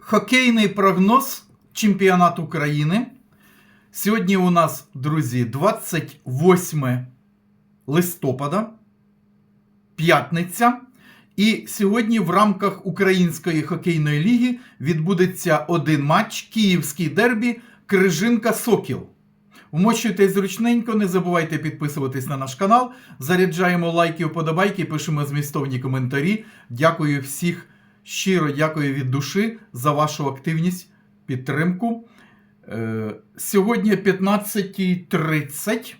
Хокейний прогноз чемпіонату України. Сьогодні у нас, друзі, 28 листопада, п'ятниця. І сьогодні в рамках Української хокейної ліги відбудеться один матч Київський дербі Крижинка Сокіл. Вмощуйтесь зручненько, не забувайте підписуватись на наш канал. Заряджаємо лайки, вподобайки, пишемо змістовні коментарі. Дякую всіх щиро, дякую від душі за вашу активність, підтримку. Е, сьогодні 15.30.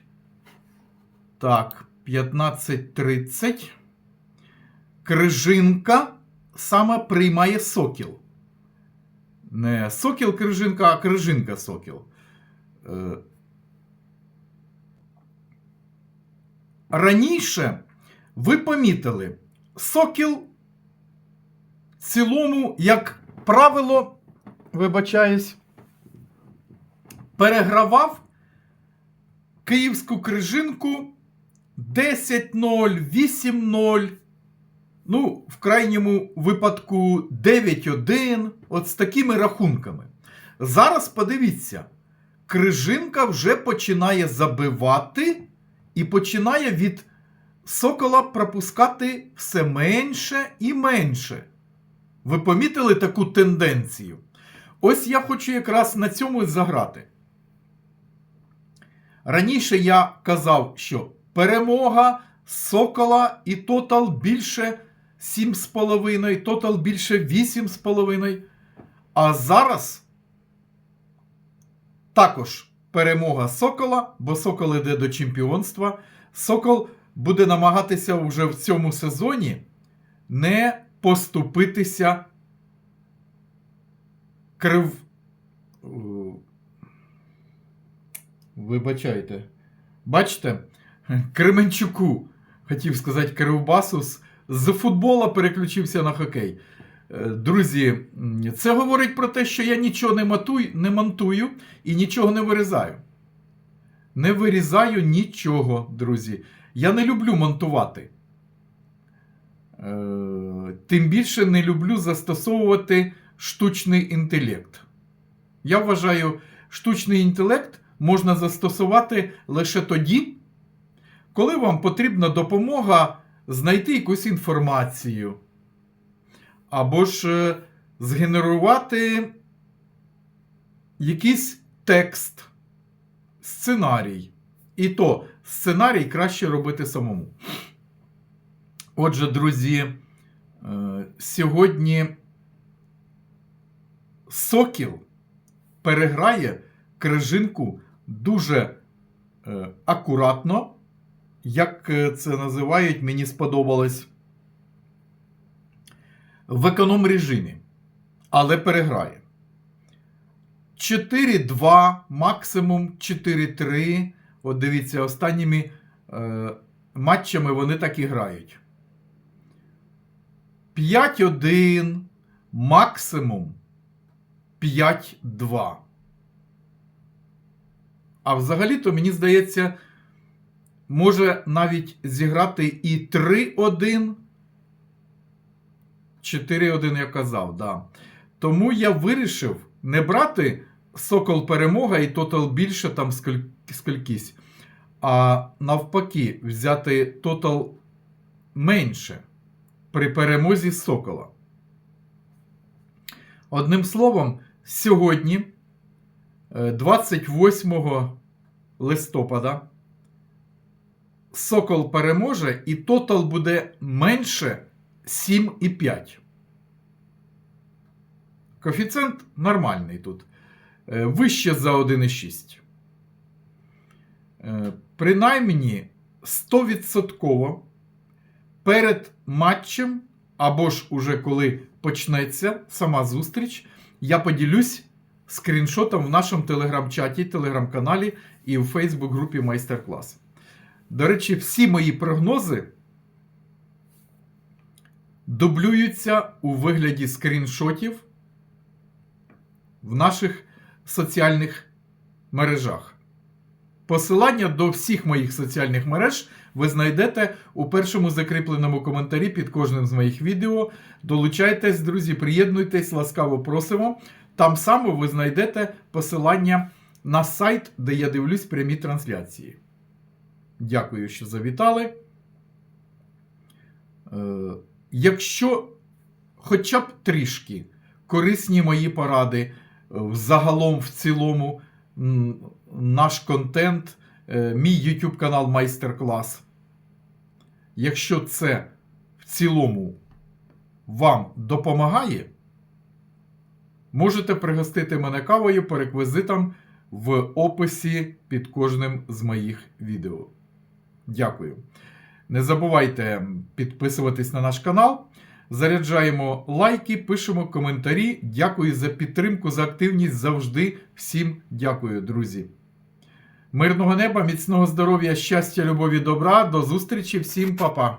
Так, 15.30. Крижинка саме приймає сокіл. Не сокіл крижинка, а крижинка сокіл. Е, Раніше ви помітили, сокіл в цілому, як правило, вибачаюсь, перегравав київську крижинку 10-0, 8-0. Ну, в крайньому випадку 9-1, от з такими рахунками. Зараз подивіться, крижинка вже починає забивати і починає від сокола пропускати все менше і менше. Ви помітили таку тенденцію? Ось я хочу якраз на цьому і заграти. Раніше я казав, що перемога сокола і тотал більше 7,5, тотал більше 8,5. А зараз також перемога Сокола, бо Сокол іде до чемпіонства. Сокол буде намагатися вже в цьому сезоні не поступитися крив. Е, Вибачайте. Бачите? Кременчуку, хотів сказати, Кривбасу з- з футбола переключився на хокей. Е, Друзі, це говорить про те, що я нічого не, матую, не монтую і нічого не вирізаю. Не вирізаю нічого, друзі. Я не люблю монтувати. Е, Тим більше не люблю застосовувати штучний інтелект. Я вважаю, штучний інтелект можна застосувати лише тоді, коли вам потрібна допомога знайти якусь інформацію або ж е, згенерувати якийсь текст, сценарій. І то сценарій краще робити самому. Отже, друзі, е, сьогодні Сокіл переграє крижинку дуже е, акуратно, як е, це називають, мені сподобалось в економ режимі, але переграє. 4-2, максимум 4-3. От дивіться, останніми е, матчами вони так і грають. 5-1, максимум 5-2. А взагалі-то, мені здається, може навіть зіграти і 3-1. 4-1 я казав, да. Тому я вирішив не брати Сокол перемога і тотал більше там скіль- скількись, а навпаки, взяти тотал менше при перемозі Сокола. Одним словом, сьогодні, е, 28 листопада, Сокол переможе і тотал буде менше 7,5. Коефіцієнт нормальний тут. Е, Вище за 1,6. Е, Принаймні 100% перед матчем, або ж уже коли почнеться сама зустріч, я поділюсь скріншотом в нашому телеграм-чаті, телеграм-каналі і в Фейсбук-групі майстер-клас. До речі, всі мої прогнози дублюються у вигляді скріншотів в наших соціальних мережах. Посилання до всіх моїх соціальних мереж ви знайдете у першому закріпленому коментарі під кожним з моїх відео. Долучайтесь, друзі, приєднуйтесь, ласкаво просимо. Там само ви знайдете посилання на сайт, де я дивлюсь прямі трансляції. Дякую, що завітали. Е, Якщо хоча б трішки корисні мої поради, е, загалом в цілому наш контент, е, мій YouTube канал Майстер-клас. Якщо це в цілому вам допомагає, можете пригостити мене кавою по реквізитам в описі під кожним з моїх відео. Дякую. Не забувайте підписуватись на наш канал. Заряджаємо лайки, пишемо коментарі. Дякую за підтримку, за активність завжди. Всім дякую, друзі. Мирного неба, міцного здоров'я, щастя, любові, добра. До зустрічі, всім па-па.